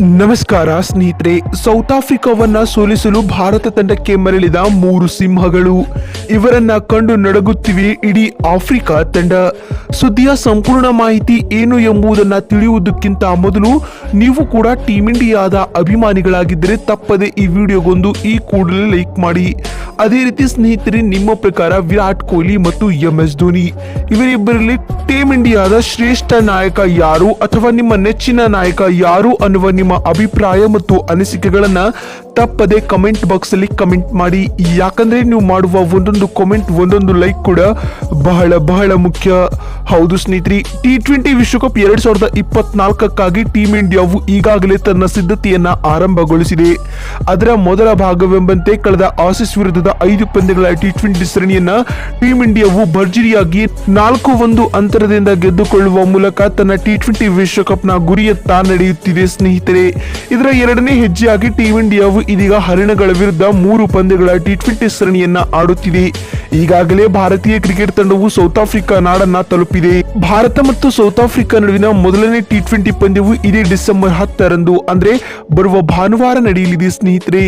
ನಮಸ್ಕಾರ, ಸ್ನೇಹಿತರೆ. ಸೌತ್ ಆಫ್ರಿಕಾವನ್ನ ಸೋಲಿಸಲು ಭಾರತ ತಂಡಕ್ಕೆ ಮರಳಿದ ಮೂರು ಸಿಂಹಗಳು. ಇವರನ್ನ ಕಂಡು ನಡಗುತ್ತಿವೆ ಇಡೀ ಆಫ್ರಿಕಾ ತಂಡ. ಸುದ್ದಿಯ ಸಂಪೂರ್ಣ ಮಾಹಿತಿ ಏನು ಎಂಬುದನ್ನ ತಿಳಿಯುವುದಕ್ಕಿಂತ ಮೊದಲು ನೀವು ಕೂಡ ಟೀಮ್ ಇಂಡಿಯಾದ ಅಭಿಮಾನಿಗಳಾಗಿದ್ದರೆ ತಪ್ಪದೆ ಈ ವಿಡಿಯೋಗೊಂದು ಈ ಕೂಡಲೇ ಲೈಕ್ ಮಾಡಿ. ಅದೇ ರೀತಿ ಸ್ನೇಹಿತರೆ, ನಿಮ್ಮ ಪ್ರಕಾರ ವಿರಾಟ್ ಕೊಹ್ಲಿ ಮತ್ತು ಎಂ ಎಸ್ ಧೋನಿ ಇವರಿಬ್ಬರಲ್ಲಿ ಟೀಮ್ ಇಂಡಿಯಾದ ಶ್ರೇಷ್ಠ ನಾಯಕ ಯಾರು ಅಥವಾ ನಿಮ್ಮ ನೆಚ್ಚಿನ ನಾಯಕ ಯಾರು ಅನ್ನುವ ನಿಮ್ಮ ಅಭಿಪ್ರಾಯ ಮತ್ತು ಅನಿಸಿಕೆಗಳನ್ನ ತಪ್ಪದೆ ಕಮೆಂಟ್ ಬಾಕ್ಸ್ ಅಲ್ಲಿ ಕಮೆಂಟ್ ಮಾಡಿ. ಯಾಕಂದ್ರೆ ನೀವು ಮಾಡುವ ಒಂದೊಂದು ಕಮೆಂಟ್, ಒಂದೊಂದು ಲೈಕ್ ಕೂಡ ಬಹಳ ಬಹಳ ಮುಖ್ಯ. ಹೌದು ಸ್ನೇಹಿತರೆ, ಟಿ ಟ್ವೆಂಟಿ ವಿಶ್ವಕಪ್ ಎರಡ್ ಸಾವಿರದ ಇಪ್ಪತ್ನಾಲ್ಕಕ್ಕಾಗಿ ಟೀಮ್ ಇಂಡಿಯಾವು ಈಗಾಗಲೇ ತನ್ನ ಸಿದ್ಧತೆಯನ್ನ ಆರಂಭಗೊಳಿಸಿದೆ. ಅದರ ಮೊದಲ ಭಾಗವೆಂಬಂತೆ ಕಳೆದ ಆಸಿಸ್ ವಿರುದ್ಧದ ಐದು ಪಂದ್ಯಗಳ ಟಿ ಟ್ವೆಂಟಿ ಸರಣಿಯನ್ನ ಟೀಮ್ ಇಂಡಿಯಾವು ಭರ್ಜರಿಯಾಗಿ ನಾಲ್ಕು ಒಂದು ಅಂತರದಿಂದ ಗೆದ್ದುಕೊಳ್ಳುವ ಮೂಲಕ ತನ್ನ ಟಿ ಟ್ವೆಂಟಿ ವಿಶ್ವಕಪ್ನ ಗುರಿಯತ್ತ ನಡೆಯುತ್ತಿದೆ ಸ್ನೇಹಿತರೆ. ಇದರ ಎರಡನೇ ಹೆಜ್ಜೆಯಾಗಿ ಟೀಮ್ ಇಂಡಿಯಾವು ಇದೀಗ ಹರಿಣಗಳ ವಿರುದ್ಧ ಮೂರು ಪಂದ್ಯಗಳ ಟಿ ಟ್ವೆಂಟಿ ಸರಣಿಯನ್ನ ಆಡುತ್ತಿದೆ. ಈಗಾಗಲೇ ಭಾರತೀಯ ಕ್ರಿಕೆಟ್ ತಂಡವು ಸೌತ್ ಆಫ್ರಿಕಾ ನಾಡನ್ನ ತಲುಪಿದೆ. ಭಾರತ ಮತ್ತು ಸೌತ್ ಆಫ್ರಿಕಾ ನಡುವಿನ ಮೊದಲನೇ ಟಿ ಟ್ವೆಂಟಿ ಪಂದ್ಯವು ಇದೇ ಡಿಸೆಂಬರ್ ಹತ್ತರಂದು, ಅಂದ್ರೆ ಬರುವ ಭಾನುವಾರ ನಡೆಯಲಿದೆ ಸ್ನೇಹಿತರೆ.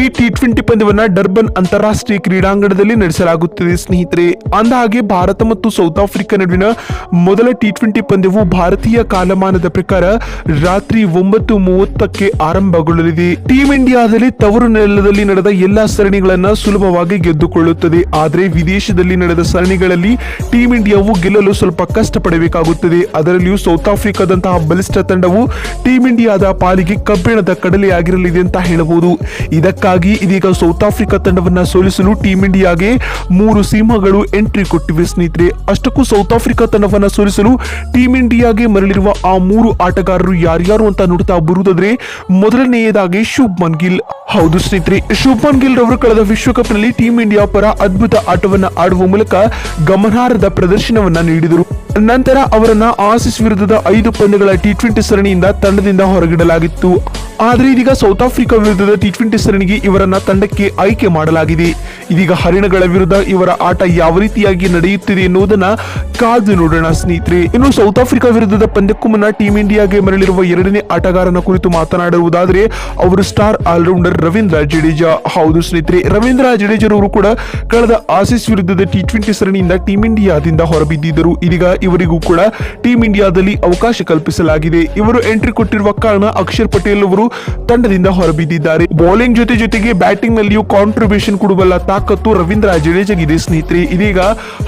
ಈ ಟಿ ಟ್ವೆಂಟಿ ಪಂದ್ಯವನ್ನ ಡರ್ಬನ್ ಅಂತಾರಾಷ್ಟ್ರೀಯ ಕ್ರೀಡಾಂಗಣದಲ್ಲಿ ನಡೆಸಲಾಗುತ್ತದೆ ಸ್ನೇಹಿತರೆ. ಅಂದಹಾಗೆ ಭಾರತ ಮತ್ತು ಸೌತ್ ಆಫ್ರಿಕಾ ನಡುವಿನ ಮೊದಲ ಟಿ ಟ್ವೆಂಟಿ ಪಂದ್ಯವು ಭಾರತೀಯ ಕಾಲಮಾನದ ಪ್ರಕಾರ ರಾತ್ರಿ ಒಂಬತ್ತು ಮೂವತ್ತಕ್ಕೆ ಆರಂಭಗೊಳ್ಳಲಿದೆ. ಟೀಂ ಇಂಡಿಯಾದಲ್ಲಿ ತವರು ನೆಲದಲ್ಲಿ ನಡೆದ ಎಲ್ಲಾ ಸರಣಿಗಳನ್ನ ಸುಲಭವಾಗಿ ಗೆದ್ದುಕೊಳ್ಳುತ್ತದೆ. ಆದರೆ ವಿದೇಶದಲ್ಲಿ ನಡೆದ ಸರಣಿಗಳಲ್ಲಿ ಟೀಂ ಇಂಡಿಯಾವು ಗೆಲ್ಲಲು ಸ್ವಲ್ಪ ಕಷ್ಟಪಡಬೇಕಾಗುತ್ತದೆ. ಅದರಲ್ಲಿಯೂ ಸೌತ್ ಆಫ್ರಿಕಾದಂತಹ ಬಲಿಷ್ಠ ತಂಡವು ಟೀಂ ಇಂಡಿಯಾದ ಪಾಲಿಗೆ ಕಬ್ಬಿಣದ ಕಡಲೆಯಾಗಿರಲಿದೆ ಅಂತ ಹೇಳಬಹುದು. ಇದಕ್ಕಾಗಿ ಇದೀಗ ಸೌತ್ ಆಫ್ರಿಕಾ ತಂಡವನ್ನು ಸೋಲಿಸಲು ಟೀಂ ಇಂಡಿಯಾಗೆ ಮೂರು ಸಿಂಹಗಳು ಎಂಟ್ರಿ ಕೊಟ್ಟಿವೆ ಸ್ನೇಹಿತರೆ. ಅಷ್ಟಕ್ಕೂ ಸೌತ್ ಆಫ್ರಿಕಾ ತಂಡವನ್ನು ಸೋಲಿಸಲು ಟೀಂ ಇಂಡಿಯಾಗೆ ಮರಳಿರುವ ಆ ಮೂರು ಆಟಗಾರರು ಯಾರ್ಯಾರು ಅಂತ ನೋಡ್ತಾ ಬರುವುದಾದ್ರೆ ಮೊದಲನೆಯದಾಗಿ ಶುಭ್ಮನ್ ಗಿಲ್. ಹೌದು ಸ್ನೇಹಿತರೆ, ಶುಭ್ಮನ್ ಗಿಲ್ ರವರು ಕಳೆದ ವಿಶ್ವಕಪ್ನಲ್ಲಿ ಟೀಮ್ ಇಂಡಿಯಾ ಪರ ಅದ್ಭುತ ಆಟವನ್ನ ಆಡುವ ಮೂಲಕ ಗಮನಾರ್ಹದ ಪ್ರದರ್ಶನವನ್ನ ನೀಡಿದರು. ನಂತರ ಅವರನ್ನ ಆಸಿಸ್ ವಿರುದ್ಧದ ಐದು ಪಂದ್ಯಗಳ ಟಿ ಟ್ವೆಂಟಿ ಸರಣಿಯಿಂದ ತಂಡದಿಂದ ಹೊರಗಿಡಲಾಗಿತ್ತು. ಆದ್ರೆ ಇದೀಗ ಸೌತ್ ಆಫ್ರಿಕಾ ವಿರುದ್ಧದ ಟಿ ಟ್ವೆಂಟಿ ಸರಣಿಗೆ ಇವರನ್ನ ತಂಡಕ್ಕೆ ಆಯ್ಕೆ ಮಾಡಲಾಗಿದೆ. ಇದೀಗ ಹರಿಣಗಳ ವಿರುದ್ಧ ಇವರ ಆಟ ಯಾವ ರೀತಿಯಾಗಿ ನಡೆಯುತ್ತಿದೆ ಎನ್ನುವುದನ್ನ ಕಾದು ನೋಡೋಣ ಸ್ನೇಹಿತರೆ. ಇನ್ನು ಸೌತ್ ಆಫ್ರಿಕಾ ವಿರುದ್ಧದ ಪಂದ್ಯಕ್ಕೂ ಮುನ್ನ ಟೀಮ್ ಇಂಡಿಯಾಗೆ ಮರಳಿರುವ ಎರಡನೇ ಆಟಗಾರನ ಕುರಿತು ಮಾತನಾಡುವುದಾದರೆ, ಅವರು ಸ್ಟಾರ್ ಆಲ್ರೌಂಡರ್ ರವೀಂದ್ರ ಜಡೇಜಾ. ಹೌದು ಸ್ನೇಹಿತರೆ, ರವೀಂದ್ರ ಜಡೇಜರವರು ಕೂಡ ಕಳೆದ ಆಸೀಸ್ ವಿರುದ್ಧದ ಟಿ ಟ್ವೆಂಟಿ ಸರಣಿಯಿಂದ ಟೀಮ್ ಇಂಡಿಯಾದಿಂದ ಹೊರಬಿದ್ದಿದ್ದರು. ಇದೀಗ ಇವರಿಗೂ ಕೂಡ ಟೀಮ್ ಇಂಡಿಯಾದಲ್ಲಿ ಅವಕಾಶ ಕಲ್ಪಿಸಲಾಗಿದೆ. ಇವರು ಎಂಟ್ರಿ ಕೊಟ್ಟಿರುವ ಕಾರಣ ಅಕ್ಷರ್ ಪಟೇಲ್ ಅವರು ತಂಡದಿಂದ ಹೊರಬಿದ್ದಿದ್ದಾರೆ. ಬೌಲಿಂಗ್ ಜೊತೆ ಜೊತೆಗೆ ಬ್ಯಾಟಿಂಗ್ ನಲ್ಲಿಯೂ ಕಾಂಟ್ರಿಬ್ಯೂಷನ್ ಕೊಡುವಲ್ಲ ತಾಕತ್ತು ರವೀಂದ್ರ ಜಡೇಜಾಗಿದೆ. ಸ್ನೇಹಿತರೆ, ಇದೀಗ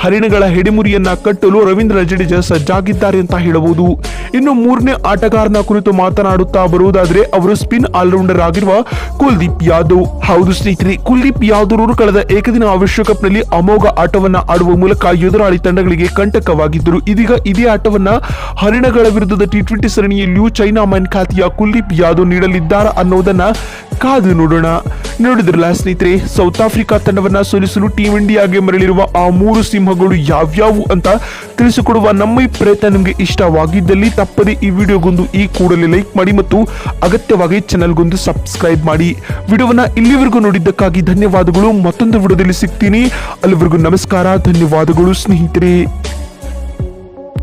ಹರಿಣಗಳ ಹೆಡಿಮುರಿಯನ್ನ ಕಟ್ಟಲು ರವೀಂದ್ರ ಜಡೇಜಾ ಸಜ್ಜಾಗಿದ್ದಾರೆ ಅಂತ ಹೇಳಬಹುದು. ಇನ್ನು ಮೂರನೇ ಆಟಗಾರನ ಕುರಿತು ಮಾತನಾಡುತ್ತಾ ಬರುವುದಾದ್ರೆ, ಅವರು ಸ್ಪಿನ್ ಆಲ್ರೌಂಡರ್ ಆಗಿರುವ ಕುಲ್ದೀಪ್ ಯಾದವ್. ಹೌದು ಸ್ನೇಹಿತರೆ, ಕುಲ್ದೀಪ್ ಯಾದವ್ ಅವರು ಕಳೆದ ಏಕದಿನ ವಿಶ್ವಕಪ್ನಲ್ಲಿ ಅಮೋಘ ಆಟವನ್ನ ಆಡುವ ಮೂಲಕ ಎದುರಾಳಿ ತಂಡಗಳಿಗೆ ಕಂಟಕವಾಗಿದ್ದರು. ಇದೀಗ ಇದೇ ಆಟವನ್ನ ಹರಿಣಗಳ ವಿರುದ್ಧದ ಟಿ ಟ್ವೆಂಟಿ ಸರಣಿಯಲ್ಲಿಯೂ ಚೈನಾ ಮೈನ್ ಖ್ಯಾತಿಯ ಕುಲ್ದೀಪ್ ಯಾದವ್ ನೀಡಲಿದ್ದಾರಾ. ಅನ್ನೋದನ್ನ ಕಾದು ನೋಡೋಣ. ನೋಡಿದ್ರಲ್ಲ ಸ್ನೇಹಿತರೆ ಸೌತ್ ಆಫ್ರಿಕಾ ತಂಡವನ್ನ ಸೋಲಿಸಲು ಟೀಮ್ ಇಂಡಿಯಾಗೆ ಮರಳಿರುವ ಆ ಮೂರು ಸಿಂಹಗಳು ಯಾವ್ಯಾವು ಅಂತ ತಿಳಿಸಿಕೊಡುವ ನಮ್ಮ ಈ ಪ್ರಯತ್ನ ನಿಮಗೆ ಇಷ್ಟವಾಗಿದ್ದಲ್ಲಿ ತಪ್ಪದೆ ಈ ವಿಡಿಯೋಗೊಂದು ಈ ಕೂಡಲೇ ಲೈಕ್ ಮಾಡಿ ಮತ್ತು ಅಗತ್ಯವಾಗಿ ಚಾನಲ್ಗೊಂದು ಸಬ್ಸ್ಕ್ರೈಬ್ ಮಾಡಿ. ವಿಡಿಯೋವನ್ನ ಇಲ್ಲಿವರೆಗೂ ನೋಡಿದ್ದಕ್ಕಾಗಿ ಧನ್ಯವಾದಗಳು. ಮತ್ತೊಂದು ವಿಡಿಯೋದಲ್ಲಿ ಸಿಗ್ತೀನಿ. ಅಲ್ಲಿವರೆಗೂ ನಮಸ್ಕಾರ. ಧನ್ಯವಾದಗಳು ಸ್ನೇಹಿತರೆ.